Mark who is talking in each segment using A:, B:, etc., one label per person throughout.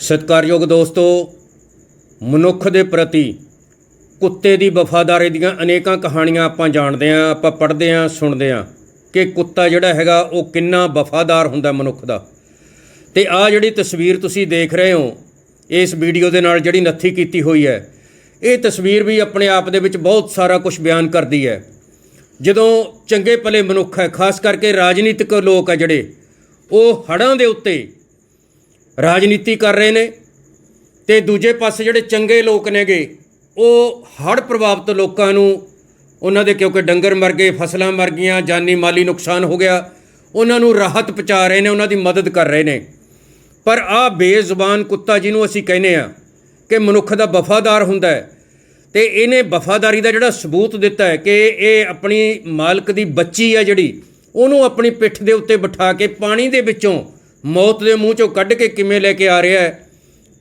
A: ਸਤਿਕਾਰਯੋਗ ਦੋਸਤੋ, ਮਨੁੱਖ ਦੇ ਪ੍ਰਤੀ ਕੁੱਤੇ ਦੀ ਵਫਾਦਾਰੀ ਦੀਆਂ ਅਨੇਕਾਂ ਕਹਾਣੀਆਂ ਆਪਾਂ ਜਾਣਦੇ ਆਂ ਆਪਾਂ ਪੜ੍ਹਦੇ ਆਂ ਸੁਣਦੇ ਆਂ ਕਿ ਕੁੱਤਾ ਜਿਹੜਾ ਹੈਗਾ ਉਹ ਕਿੰਨਾ ਵਫਾਦਾਰ ਹੁੰਦਾ ਮਨੁੱਖ ਦਾ। ਤੇ ਆ ਜਿਹੜੀ ਤਸਵੀਰ ਤੁਸੀਂ ਦੇਖ ਰਹੇ ਹੋ, ਇਸ ਵੀਡੀਓ ਦੇ ਨਾਲ ਜਿਹੜੀ ਨੱਥੀ ਕੀਤੀ ਹੋਈ ਹੈ, ਇਹ ਤਸਵੀਰ ਵੀ ਆਪਣੇ ਆਪ ਦੇ ਵਿੱਚ ਬਹੁਤ ਸਾਰਾ ਕੁਝ ਬਿਆਨ ਕਰਦੀ ਹੈ। ਜਦੋਂ ਚੰਗੇ ਭਲੇ ਮਨੁੱਖ ਹੈ, ਖਾਸ ਕਰਕੇ ਰਾਜਨੀਤਿਕ ਲੋਕ ਆ ਜਿਹੜੇ, ਉਹ ਹੜਾਂ ਦੇ ਉੱਤੇ ਰਾਜਨੀਤੀ ਕਰ ਰਹੇ ਨੇ ਤੇ ਦੂਜੇ ਪਾਸੇ ਜਿਹੜੇ ਚੰਗੇ ਲੋਕ ਨੇਗੇ, ਉਹ ਹੜ੍ਹ ਪ੍ਰਭਾਵਿਤ ਲੋਕਾਂ ਨੂੰ ਉਹਨਾਂ ਦੇ ਕਿਉਂਕਿ ਡੰਗਰ ਮਰ ਗਏ, ਫਸਲਾਂ ਮਰ ਗਈਆਂ, ਜਾਨੀ ਮਾਲੀ ਨੁਕਸਾਨ ਹੋ ਗਿਆ, ਉਹਨਾਂ ਨੂੰ ਰਾਹਤ ਪਹੁੰਚਾ ਰਹੇ ਨੇ, ਉਹਨਾਂ ਦੀ ਮਦਦ ਕਰ ਰਹੇ ਨੇ। ਪਰ ਆ ਬੇਜ਼ੁਬਾਨ ਕੁੱਤਾ ਜਿਹਨੂੰ ਅਸੀਂ ਕਹਿੰਦੇ ਆ ਕਿ ਮਨੁੱਖ ਦਾ ਵਫਾਦਾਰ ਹੁੰਦਾ ਹੈ ਤੇ ਇਹਨੇ ਵਫਾਦਾਰੀ ਦਾ ਜਿਹੜਾ ਸਬੂਤ ਦਿੱਤਾ ਹੈ ਕਿ ਇਹ ਆਪਣੀ ਮਾਲਕ ਦੀ ਬੱਚੀ ਆ ਜਿਹੜੀ, ਉਹਨੂੰ ਆਪਣੀ ਪਿੱਠ ਦੇ ਉੱਤੇ ਬਿਠਾ ਕੇ ਪਾਣੀ ਦੇ ਵਿੱਚੋਂ ਮੌਤ ਦੇ ਮੂੰਹ ਚੋਂ ਕੱਢ ਕੇ ਕਿਵੇਂ ਲੈ ਕੇ ਆ ਰਿਹਾ ਹੈ?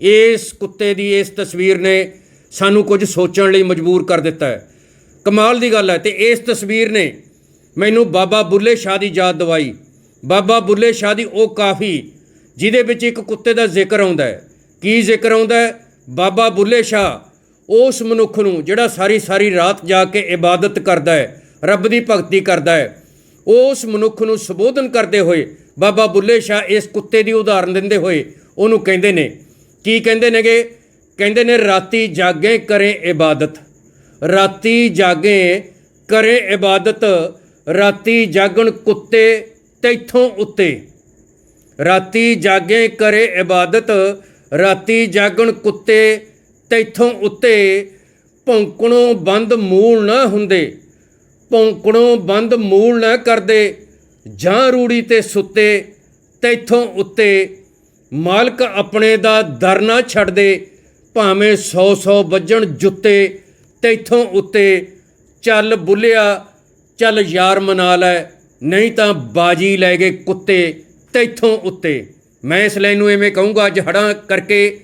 A: ਇਸ ਕੁੱਤੇ ਦੀ ਇਸ ਤਸਵੀਰ ਨੇ ਸਾਨੂੰ ਕੁਝ ਸੋਚਣ ਲਈ ਮਜਬੂਰ ਕਰ ਦਿੱਤਾ ਹੈ। ਕਮਾਲ ਦੀ ਗੱਲ ਹੈ ਤੇ ਇਸ ਤਸਵੀਰ ਨੇ ਮੈਨੂੰ ਬਾਬਾ ਬੁੱਲੇ ਸ਼ਾਹ ਦੀ ਯਾਦ ਦਿਵਾਈ। ਬਾਬਾ ਬੁੱਲੇ ਸ਼ਾਹ ਦੀ ਉਹ ਕਾਫੀ, ਜਿਹਦੇ ਵਿੱਚ ਇੱਕ ਕੁੱਤੇ ਦਾ ਜ਼ਿਕਰ ਆਉਂਦਾ ਹੈ। ਕੀ ਜ਼ਿਕਰ ਆਉਂਦਾ ਹੈ? ਬਾਬਾ ਬੁੱਲੇ ਸ਼ਾਹ ਉਸ ਮਨੁੱਖ ਨੂੰ ਜਿਹੜਾ ਸਾਰੀ ਸਾਰੀ ਰਾਤ ਜਾ ਕੇ ਇਬਾਦਤ ਕਰਦਾ ਹੈ, ਰੱਬ ਦੀ ਭਗਤੀ ਕਰਦਾ ਹੈ, ਉਸ ਮਨੁੱਖ ਨੂੰ ਸੰਬੋਧਨ ਕਰਦੇ ਹੋਏ ਬਾਬਾ ਬੁੱਲੇ ਸ਼ਾਹ ਇਸ ਕੁੱਤੇ ਦੀ ਉਦਾਹਰਨ ਦਿੰਦੇ ਹੋਏ ਉਹਨੂੰ ਕਹਿੰਦੇ ਨੇ, ਕੀ ਕਹਿੰਦੇ ਨੇਗੇ? ਕਹਿੰਦੇ ਨੇ, ਰਾਤੀ ਜਾਗੇ ਕਰੇ ਇਬਾਦਤ। ਰਾਤੀ ਜਾਗੇ ਕਰੇ ਇਬਾਦਤ, ਰਾਤੀ ਜਾਗਣ ਕੁੱਤੇ ਤੈਥੋਂ ਉੱਤੇ। ਰਾਤੀ ਜਾਗੇ ਕਰੇ ਇਬਾਦਤ, ਰਾਤੀ ਜਾਗਣ ਕੁੱਤੇ ਤੈਥੋਂ ਉੱਤੇ। ਭੌਂਕਣੋਂ ਬੰਦ ਮੂਲ ਨਾ ਹੁੰਦੇ, ਭੌਂਕਣੋਂ ਬੰਦ ਮੂਲ ਨਾ ਕਰਦੇ। ਜਾਂ ਰੂੜੀ ਤੇ ਸੁੱਤੇ, ਤੈਥੋਂ ਉੱਤੇ ਮਾਲਕ ਆਪਣੇ ਦਾ ਦਰ ਨਾ ਛੱਡਦੇ, ਭਾਵੇਂ 100-100 ਵੱਜਣ ਜੁੱਤੇ, ਤੈਥੋਂ ਉੱਤੇ ਚੱਲ ਬੁੱਲਿਆ, ਚੱਲ ਯਾਰ ਮਨਾ ਲੈ, ਨਹੀਂ ਤਾਂ ਬਾਜੀ ਲੈ ਗਏ ਕੁੱਤੇ ਤੈਥੋਂ ਉੱਤੇ। ਮੈਂ ਇਸ ਲਾਈਨ ਨੂੰ ਐਵੇਂ ਕਹੂੰਗਾ, ਅੱਜ ਹੜਾਂ ਕਰਕੇ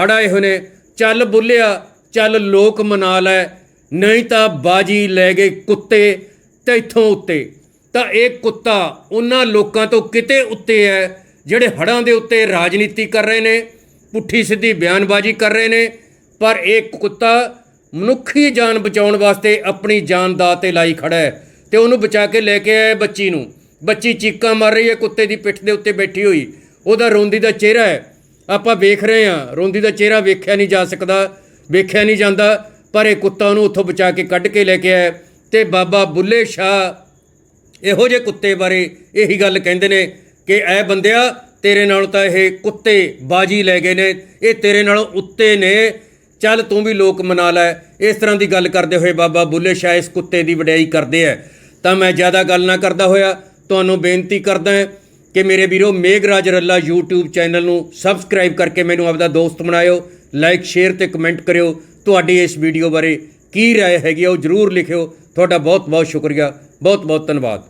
A: ਹੜ੍ਹ ਹੋਏ ਨੇ, ਚੱਲ ਬੁੱਲਿਆ, ਚੱਲ ਲੋਕ ਮਨਾ ਲੈ, ਨਹੀਂ ਤਾਂ ਬਾਜੀ ਲੈ ਗਏ ਕੁੱਤੇ ਤੈਥੋਂ ਉੱਤੇ। ਤਾਂ ਇਹ ਕੁੱਤਾ ਉਹਨਾਂ ਲੋਕਾਂ ਤੋਂ ਕਿਤੇ ਉੱਤੇ ਹੈ ਜਿਹੜੇ ਹੜਾਂ ਦੇ ਉੱਤੇ ਰਾਜਨੀਤੀ ਕਰ ਰਹੇ ਨੇ, ਪੁੱਠੀ ਸਿੱਧੀ ਬਿਆਨਬਾਜ਼ੀ ਕਰ ਰਹੇ ਨੇ, ਪਰ ਇਹ ਕੁੱਤਾ ਮਨੁੱਖੀ ਜਾਨ ਬਚਾਉਣ ਵਾਸਤੇ ਆਪਣੀ ਜਾਨ ਦਾ ਤੇ ਲਾਈ ਖੜਾ ਹੈ ਤੇ ਉਹਨੂੰ ਬਚਾ ਕੇ ਲੈ ਕੇ ਆਇਆ ਬੱਚੀ ਨੂੰ। ਬੱਚੀ ਚੀਕਾਂ ਮਾਰ ਰਹੀ ਹੈ, ਕੁੱਤੇ ਦੀ ਪਿੱਠ ਦੇ ਉੱਤੇ ਬੈਠੀ ਹੋਈ। ਉਹਦਾ ਰੋਂਦੀ ਦਾ ਚਿਹਰਾ ਹੈ। ਆਪਾਂ ਵੇਖ ਰਹੇ ਹਾਂ, ਰੋਂਦੀ ਦਾ ਚਿਹਰਾ ਵੇਖਿਆ ਨਹੀਂ ਜਾ ਸਕਦਾ, ਵੇਖਿਆ ਨਹੀਂ ਜਾਂਦਾ, ਪਰ ਇਹ ਕੁੱਤਾ ਉਹਨੂੰ ਉੱਥੋਂ ਬਚਾ ਕੇ ਕੱਢ ਕੇ ਲੈ ਕੇ ਆਇਆ ਤੇ ਬਾਬਾ ਬੁੱਲੇ ਸ਼ਾਹ ਇਹੋ ਜਿਹੇ ਕੁੱਤੇ ਬਾਰੇ ਇਹੀ ਗੱਲ ਕਹਿੰਦੇ ਨੇ ਕਿ ਐ ਬੰਦਿਆ ਤੇਰੇ ਨਾਲੋਂ ਤਾਂ ਇਹ ਕੁੱਤੇ ਬਾਜੀ ਲੈ ਗਏ ਨੇ ਇਹ ਤੇਰੇ ਨਾਲੋਂ ਉੱਤੇ ਨੇ ਚੱਲ ਤੂੰ ਵੀ ਲੋਕ ਮਨਾ ਲੈ ਇਸ ਤਰ੍ਹਾਂ ਦੀ ਗੱਲ ਕਰਦੇ ਹੋਏ ਬਾਬਾ ਬੁੱਲੇ ਸ਼ਾਹ ਇਸ ਕੁੱਤੇ ਦੀ ਵਡਿਆਈ ਕਰਦੇ ਆ ਤਾਂ ਮੈਂ ਜ਼ਿਆਦਾ ਗੱਲ ਨਾ ਕਰਦਾ ਹੋਇਆ ਤੁਹਾਨੂੰ ਬੇਨਤੀ ਕਰਦਾ ਹਾਂ ਕਿ ਮੇਰੇ ਵੀਰੋ ਮੇਘਰਾਜ ਰੱਲਾ YouTube ਚੈਨਲ ਨੂੰ ਸਬਸਕ੍ਰਾਈਬ ਕਰਕੇ ਮੈਨੂੰ ਆਪਦਾ ਦੋਸਤ ਬਣਾਇਓ ਲਾਈਕ ਸ਼ੇਅਰ ਤੇ ਕਮੈਂਟ ਕਰਿਓ ਤੁਹਾਡੀ ਇਸ ਵੀਡੀਓ ਬਾਰੇ ਕੀ رائے ਹੈਗੀ ਆ ਉਹ ਜਰੂਰ ਲਿਖਿਓ ਤੁਹਾਡਾ ਬਹੁਤ ਬਹੁਤ ਸ਼ੁਕਰੀਆ ਬਹੁਤ ਬਹੁਤ ਧੰਨਵਾਦ।